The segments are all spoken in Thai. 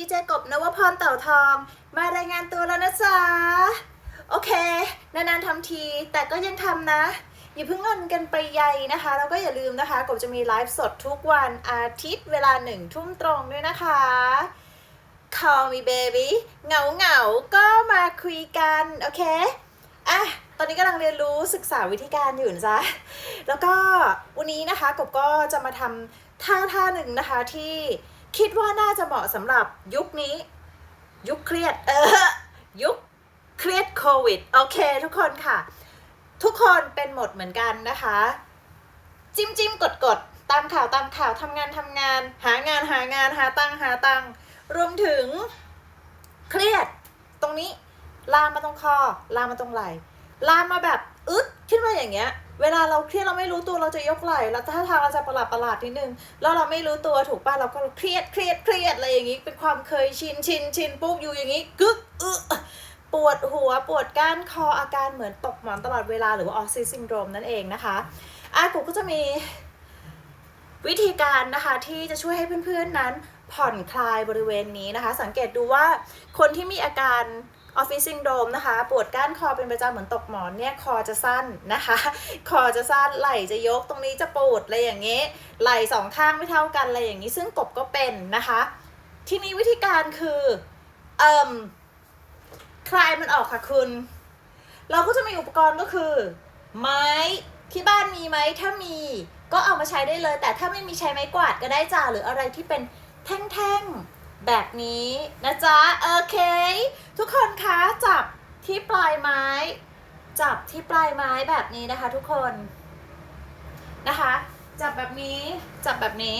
ดีเจกบนวพรเต่าทอง มารายงานตัวแล้วนะจ๊ะ โอเค นานๆทำที แต่ก็ยังทำนะ อย่าเพิ่งงอนกันไปใหญ่นะคะ แล้วก็อย่าลืมนะคะ กบจะมีไลฟ์สดทุกวันอาทิตย์เวลาหนึ่งทุ่มตรงด้วยนะคะ Call me baby เหงาเหงาๆก็มาคุยกัน โอเค อะ ตอนนี้กำลังเรียนรู้ศึกษาวิธีการอยู่นะจ๊ะ แล้วก็วันนี้นะคะกบก็จะมาทำท่าท่าหนึ่งนะคะที่ คิดว่าน่าจะเหมาะสำหรับยุคนี้ ยุคเครียดเออยุคเครียดโควิดโอเคทุกคนค่ะ ทุกคนเป็นหมดเหมือนกันนะคะ จิ้มจิ้มกดกดตามข่าวตามข่าวทำงานทำงาน หางานหางานหาตังหาตังรวมถึงเครียดตรงนี้ ลามมาตรงคอ ลามมาตรงไหล่ ลามมาแบบอึดขึ้นมาอย่างเงี้ย เวลาเราเครียดเราไม่รู้ตัวเราจะยกไหล่แล้วถ้าทางเราจะประหลาดประหลาดนิดนึงแล้วเราไม่รู้ตัวถูกป่ะเราก็เครียดเครียดเครียดอะไรอย่างงี้ เป็นความเคยชินชินชินปุ๊บอยู่อย่างงี้กึกอึปวดหัวปวดก้านคออาการเหมือนตกหมอนตลอดเวลาหรือว่าออซิซินโดรมนั่นเองนะคะอากูก็จะมีวิธีการนะคะที่จะช่วยให้เพื่อนๆนั้นผ่อนคลายบริเวณนี้นะคะ สังเกตดูว่าคนที่มีอาการ ออฟฟิศซินโดรมนะคะ ปวดก้านคอเป็นประจำเหมือนตกหมอนเนี่ยคอจะสั้นนะคะ คอจะสั้นไหล่จะยกตรงนี้จะปวดอะไรอย่างเงี้ยไหล่สองข้างไม่เท่ากันอะไรอย่างนี้ซึ่งกบก็เป็นนะคะ ทีนี้วิธีการคือเอ่มคลายมันออกค่ะคุณ เราก็จะมีอุปกรณ์ก็คือ ไม้ที่บ้านมีไหมถ้ามีก็เอามาใช้ได้เลย แต่ถ้าไม่มีใช้ไม้กวาดก็ได้จ้าหรืออะไรที่เป็นแท่งๆ แบบนี้นะจ๊ะ โอเค ทุกคนคะจับที่ปลายไม้ จับที่ปลายไม้แบบนี้นะคะ ทุกคนนะคะ จับแบบนี้จับแบบนี้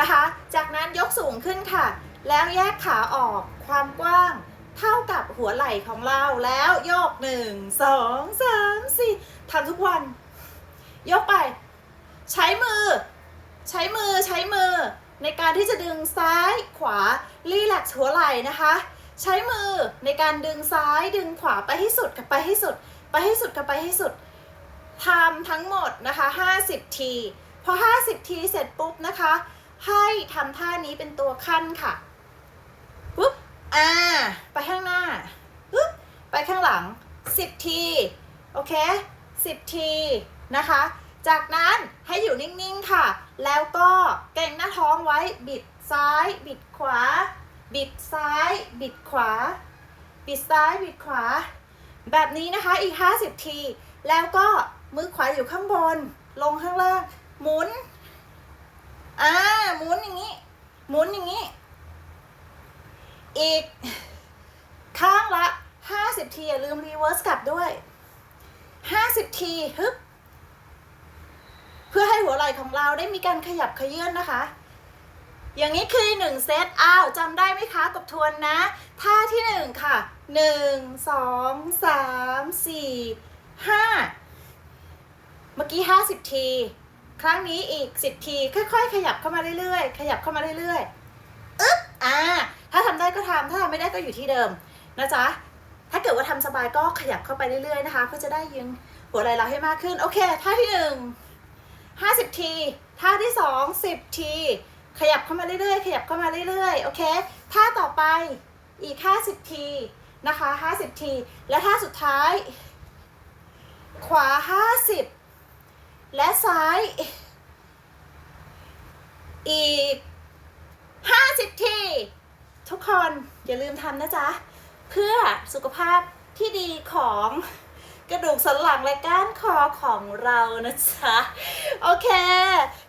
นะคะ จากนั้นยกสูงขึ้นค่ะ แล้วแยกขาออกความกว้างเท่ากับหัวไหล่ของเราแล้วโยกหนึ่งสองสามสี่ทำทุกวัน ยกไป ใช้มือ ใช้มือใช้มือ ในการที่จะดึงซ้ายขวารีแลกซ์หัวไหล่นะคะ ใช้มือในการดึงซ้ายดึงขวาไปให้สุดกับไปให้สุด ไปให้สุดกับไปให้สุดทำทั้งหมดนะคะ 50 ทีพอ 50 ทีเสร็จปุ๊บนะคะ ให้ทำท่านี้เป็นตัวขั้นค่ะปุ๊บอ่าไปข้างหน้าปุ๊บไปข้างหลัง 10 ที โอเค 10 ทีนะคะ จากนั้นให้อยู่นิ่ง ๆ ค่ะ แล้วก็เกร็ง ท้องไว้บิดซ้าย บิดขวา บิดซ้าย บิดขวา บิดซ้าย บิดขวา แบบนี้นะคะอีก 50 ที แล้วก็มือขวาอยู่ข้างบน ลงข้างล่าง หมุน อ่า หมุนอย่างนี้ หมุนอย่างนี้ อีกข้างละ 50 ที อย่าลืมรีเวิร์สกลับด้วย 50 ทีฮึบเพื่อให้หัวไหล่ของเราได้มีการขยับขยื่นนะคะ อย่างนี้คือหนึ่งเซต อ้าวจำได้ไหมคะกับทวนนะ ท่าที่หนึ่งค่ะหนึ่งสองสามสี่ห้าเมื่อกี้ห้าสิบที ครั้งนี้อีกสิบที ค่อยๆ ขยับเข้ามาเรื่อยๆ ขยับเข้ามาเรื่อยๆ อึ๊บ อ่า ถ้าทำได้ก็ทำ ถ้าทำไม่ได้ก็อยู่ที่เดิมนะจ๊ะ ถ้าเกิดว่าทำสบายก็ขยับเข้าไปเรื่อยๆ นะคะ เพื่อจะได้ยิงหัวไหล่เราให้มากขึ้น โอเค ท่าที่หนึ่งห้าสิบที ท่าที่สองสิบที ขยับเข้ามาเรื่อยๆ ขยับเข้ามาเรื่อยๆ โอเค ท่าต่อไปอีกห้าสิบทีนะคะห้าสิบที และท่าสุดท้าย ขวาห้าสิบและซ้าย อีกห้าสิบที ทุกคนอย่าลืมทำนะจ๊ะ เพื่อสุขภาพที่ดีของ กระดูกสันหลังและก้านคอของเรานะจ๊ะ โอเค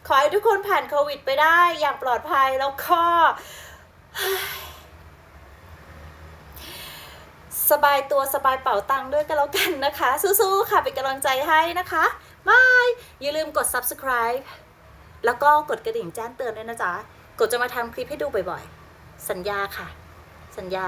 ขอให้ทุกคนผ่านโควิดไปได้อย่างปลอดภัยแล้วก็สบายตัวสบายเป๋าตังค์ด้วยกันแล้วกันนะคะ สู้ๆ ค่ะเป็นกำลังใจให้นะคะบายอย่าลืมกด subscribe แล้วก็กดกระดิ่งแจ้งเตือนด้วยนะจ๊ะ กดจะมาทำคลิปให้ดูบ่อยๆ สัญญาค่ะ สัญญา